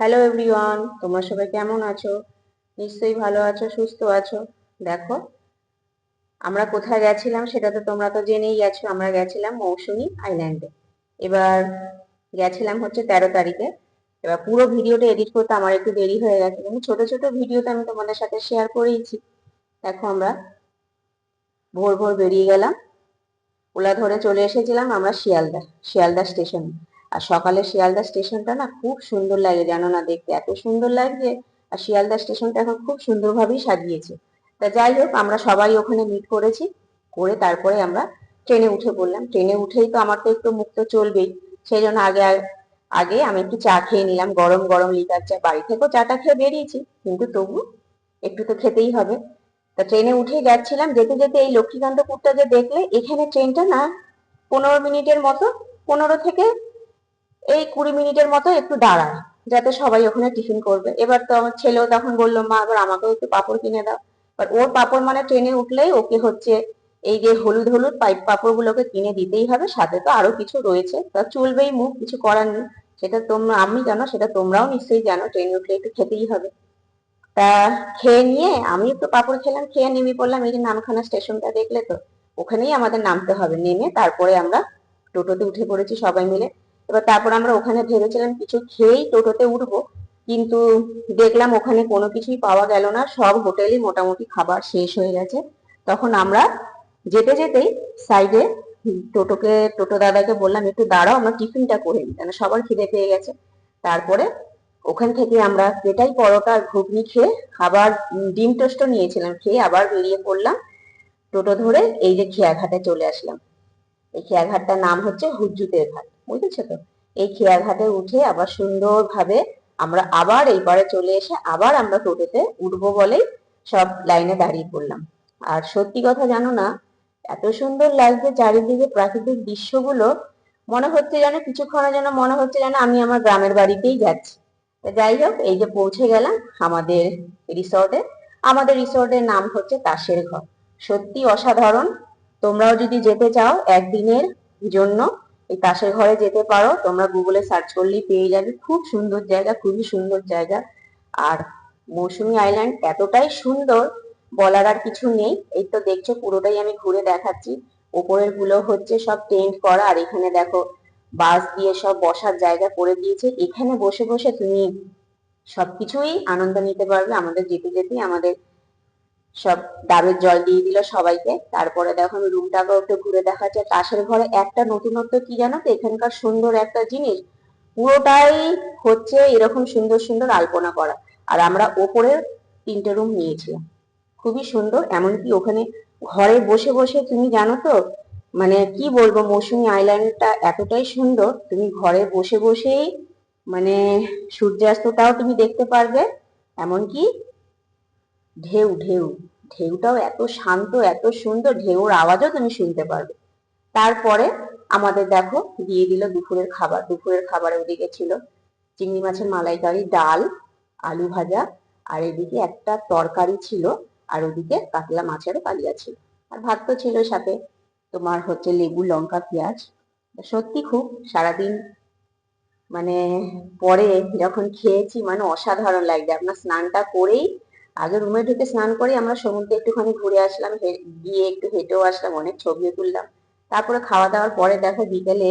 Hello everyone তোমরা সবাই কেমন আছো? নিশ্চয়ই ভালো আছো, সুস্থ আছো। দেখো, আমরা কোথায় গেছিলাম সেটা তো তোমরা তো জেনেই গেছো। আমরা গেছিলাম মৌসুমী আইল্যান্ডে এবার গেছিলাম হচ্ছে তেরো তারিখে। এবার পুরো ভিডিওটা এডিট করতে আমার একটু দেরি হয়ে গেছে। কিন্তু ছোট ছোট ভিডিওতে আমি তোমাদের সাথে শেয়ার করেইছি। দেখো, আমরা ভোর ভোর বেরিয়ে গেলাম। ওলা ধরে চলে এসেছিলাম আমরা শিয়ালদা শিয়ালদা স্টেশনে আর সকালে শিয়ালদা স্টেশনটা না খুব সুন্দর লাগে, জানো না দেখতে। এত সুন্দর লাগছে। আর শিয়ালদা স্টেশনটা এখন খুব সুন্দরভাবেই সাজিয়েছে। তা যাই হোক, আমরা সবাই ওখানে মিট করেছি। করে তারপরে আমরা ট্রেনে উঠে পড়লাম। ট্রেনে উঠেই তো আমার তো একটু মুখ তো চলবেই। সেই জন্য আগে আগে আমি একটু চা খেয়ে নিলাম। গরম গরম লিটার চা। বাড়ি থেকেও চাটা খেয়ে বেরিয়েছি, কিন্তু তবু একটু তো খেতেই হবে। তা ট্রেনে উঠে যাচ্ছিলাম। যেতে যেতে এই লক্ষ্মীকান্তপুরটা যে দেখলে, এখানে ট্রেনটা না, পনেরো মিনিটের মতো, পনেরো থেকে এই কুড়ি মিনিটের মতো একটু দাঁড়ায় যাতে সবাই ওখানে টিফিন করবে। এবার তো আমার ছেলেও তখন বলল, মা, এবার আমাকেও একটু পাপড় কিনে দাও। আর ওর পাপড় মানে ট্রেনে উঠলেই ওকে হচ্ছে এই যে হলুদ হলুদ পাইপ পাপড় গুলোকে কিনে দিতেই হবে। সাথে তো আরও কিছু রয়েছে। তা চলবেই মুখ, কিছু করার নেই। সেটা তোমরা আমি জানো, সেটা তোমরাও নিশ্চয়ই জানো, ট্রেনে উঠলে একটু খেতেই হবে। তা খেয়ে নিয়ে আমি একটু পাপড় খেলাম, খেয়ে নেমে পড়লাম এই যে নামখানা স্টেশনটা দেখলে তো। ওখানেই আমাদের নামতে হবে। নেমে তারপরে আমরা টোটোতে উঠে পড়েছি সবাই মিলে। এবার তারপর আমরা ওখানে ভেবেছিলাম কিছু খেয়েই টোটোতে উঠবো, কিন্তু দেখলাম ওখানে কোনো কিছুই পাওয়া গেল না, সব হোটেলই মোটামুটি খাবার শেষ হয়ে গেছে। তখন আমরা যেতে যেতেই সাইডে টোটোকে, টোটো দাদাকে বললাম, একটু দাঁড়াও, আমরা টিফিনটা করে নিই। কেন সবার খিদে পেয়ে গেছে। তারপরে ওখান থেকে আমরা পেটাই পরোটা ঘুগনি খেয়ে আবার ডিম টোস্ট নিয়েছিলাম, খেয়ে আবার বেরিয়ে পড়লাম টোটো ধরে এই যে খেয়াঘাটে চলে আসলাম। এই খেয়াঘাটটার নাম হচ্ছে হুজ্জুতের ঘাট। বুঝেছ তো? এই খেয়াঘাটে উঠে আবার সুন্দরভাবে আমরা আবার এই পারে চলে এসে আবার আমরা টোটোতে উঠবো বলেই সব লাইনে দাঁড়িয়ে পড়লাম। আর সত্যি কথা জানো না, এত সুন্দর লাগছে চারিদিকে প্রাকৃতিক দৃশ্যগুলো, মনে হচ্ছে যেন কিছুক্ষণের জন্য মনে হচ্ছে যেন আমি আমার গ্রামের বাড়িতেই যাচ্ছি। যাই হোক, এই যে পৌঁছে গেলাম আমাদের রিসর্টে আমাদের রিসর্টের নাম হচ্ছে তাসের ঘর। সত্যি অসাধারণ। তোমরাও যদি যেতে চাও একদিনের জন্য এই তাসের ঘরে যেতে পারো। তোমরা গুগলে সার্চ করলেই পেয়ে যাবে। খুব সুন্দর জায়গা, খুবই সুন্দর জায়গা। আর মৌসুমী আইল্যান্ড এতটাই সুন্দর, বলার আর কিছু নেই। এই তো দেখছ, পুরোটাই আমি ঘুরে দেখাচ্ছি। ওপরেরগুলো হচ্ছে সব টেন্ট করা, আর এখানে দেখো বাস দিয়ে সব বসার জায়গা করে দিয়েছে। এখানে বসে বসে তুমি সবকিছুই আনন্দ নিতে পারবে। আমাদের যেতে যেতেই আমাদের সব ডাবের জল দিয়ে দিল সবাইকে। তারপরে দেখো আমি রুমটাকেও একটু ঘুরে দেখাচ্ছে। তাসের ঘরে একটা নতুনত্ব কি জানো তো? এখানকার সুন্দর একটা জিনিস। পুরোটাই হচ্ছে এরকম সুন্দর সুন্দর আলপনা করা। আর আমরা ওপরে তিনটে রুম নিয়েছিলাম। খুবই সুন্দর। এমনকি ওখানে ঘরে বসে বসে তুমি জানো তো মানে কি বলব, মৌসুমী আইল্যান্ডটা এতটাই সুন্দর। তুমি ঘরে বসে বসেই মানে সূর্যাস্তটাও তুমি দেখতে পারবে। এমনকি ঢেউ ঢেউ। ঢেউটাও এত শান্ত, এত সুন্দর, ঢেউর আওয়াজও তুমি শুনতে পারবে। তারপরে আমাদের দেখো, দিয়ে দিল দুপুরের খাবার। দুপুরের খাবার ওদিকে ছিল চিংড়ি মাছের মালাইকারি, ডাল, আলু ভাজা, আর এদিকে একটা তরকারি ছিল, আর ওদিকে কাতলা মাছেরও কালিয়া ছিল। আর ভাত তো ছিল সাথে। তোমার হচ্ছে লেবু, লঙ্কা, পেঁয়াজ। সত্যি খুব সারাদিন মানে পরে যখন খেয়েছি মানে অসাধারণ লাগছে। আপনার স্নানটা করেই আগে রুমে ঢুকে স্নান করে, আমরা সমুদ্রে একটুখানি ঘুরে আসলাম গিয়ে একটু হেঁটেও আসলাম, অনেক ছবিও তুললাম। তারপরে খাওয়া দাওয়ার পরে দেখো বিকেলে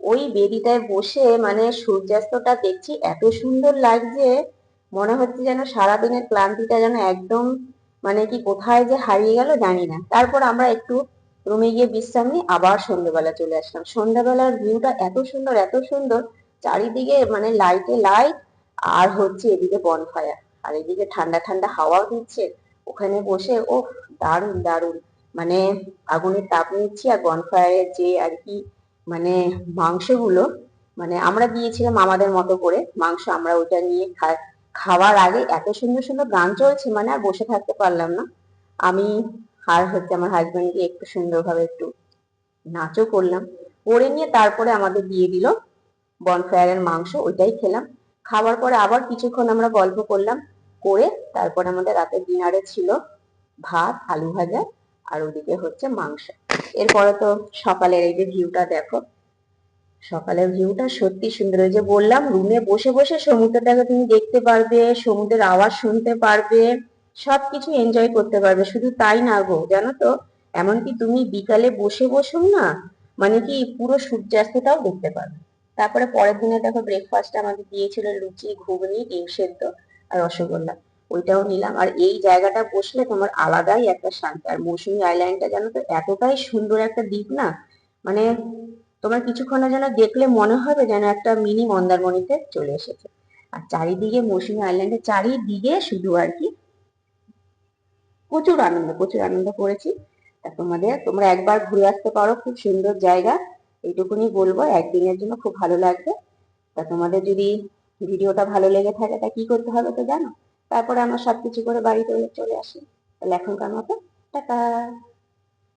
ওই বেদিটায় বসে মানে সূর্যাস্তটা দেখছি, এত সুন্দর লাগছে, মনে হচ্ছে যেন সারাদিনের ক্লান্তিটা যেন একদম মানে কি কোথায় যে হারিয়ে গেল জানি না। তারপর আমরা একটু রুমে গিয়ে বিশ্রাম নিয়ে আবার সন্ধ্যেবেলা চলে আসলাম। সন্ধ্যাবেলার ভিউটা এত সুন্দর এত সুন্দর, চারিদিকে মানে লাইটে লাইট আর হচ্ছে এদিকে বনফায়ার আর এদিকে ঠান্ডা ঠান্ডা হাওয়াও দিচ্ছে। ওখানে বসে ও দারুণ দারুণ। মানে আগুনের তাপ নিচ্ছি আর বনফায়ারের যে আর কি মানে মাংসগুলো মানে আমরা দিয়েছিলাম আমাদের মতো করে মাংস আমরা ওটা নিয়ে খাওয়ার আগে এত সুন্দর সুন্দর গান চলছে মানে আর বসে থাকতে পারলাম না। আমি আর হচ্ছে আমার হাজবেন্ডকে একটু সুন্দরভাবে একটু নাচও করলাম। করে নিয়ে তারপরে আমাদের দিয়ে দিল বনফায়ারের মাংস, ওইটাই খেলাম। খাওয়ার পরে আবার কিছুক্ষণ আমরা গল্প করলাম। করে তারপরে আমাদের রাতের ডিনারে ছিল ভাত, আলু ভাজা আর ওদিকে হচ্ছে মাংস। এরপরে তো সকালের এই যে ভিউটা দেখো, সকালের ভিউটা সত্যি সুন্দর। ওই যে বললাম রুমে বসে বসে সমুদ্রটাকে তুমি দেখতে পারবে, সমুদ্রের আওয়াজ শুনতে পারবে, সবকিছু এনজয় করতে পারবে। শুধু তাই না গো, জানো তো? এমনকি তুমি বিকালে বসে বসুন না মানে কি পুরো সূর্যাস্তটাও দেখতে পারবে। তারপরে পরের দিনে দেখো ব্রেকফাস্টে আমাদের দিয়েছিল লুচি, ঘুগনি, ডিম সেদ্ধ। আর রসগোল্লা, ওইটাও নিলাম। আর এই জায়গাটা বসলে তোমার আলাদাই একটা শান্তি। আর মৌসুমী আইল্যান্ডটা জানো তো, এতটাই সুন্দর একটা দ্বীপ না মানে তোমার কিছুক্ষণের যেন দেখলে মনে হবে যেন একটা মিনি মন্দারমণিতে চলে এসেছে। আর চারিদিকে মৌসুমী আইল্যান্ডের চারিদিকে শুধু আর কি প্রচুর আনন্দ প্রচুর আনন্দ করেছি। তোমাদের, তোমরা একবার ঘুরে আসতে পারো, খুব সুন্দর জায়গা। এইটুকুনি বলব, একদিনের জন্য খুব ভালো লাগবে। তা তোমাদের যদি ভিডিওটা ভালো লেগে থাকে, তা কি করতে হবে তো জানো? তারপরে আমরা সবকিছু করে বাড়িতে চলে আসি। তাহলে এখনকার মতো, টাটা।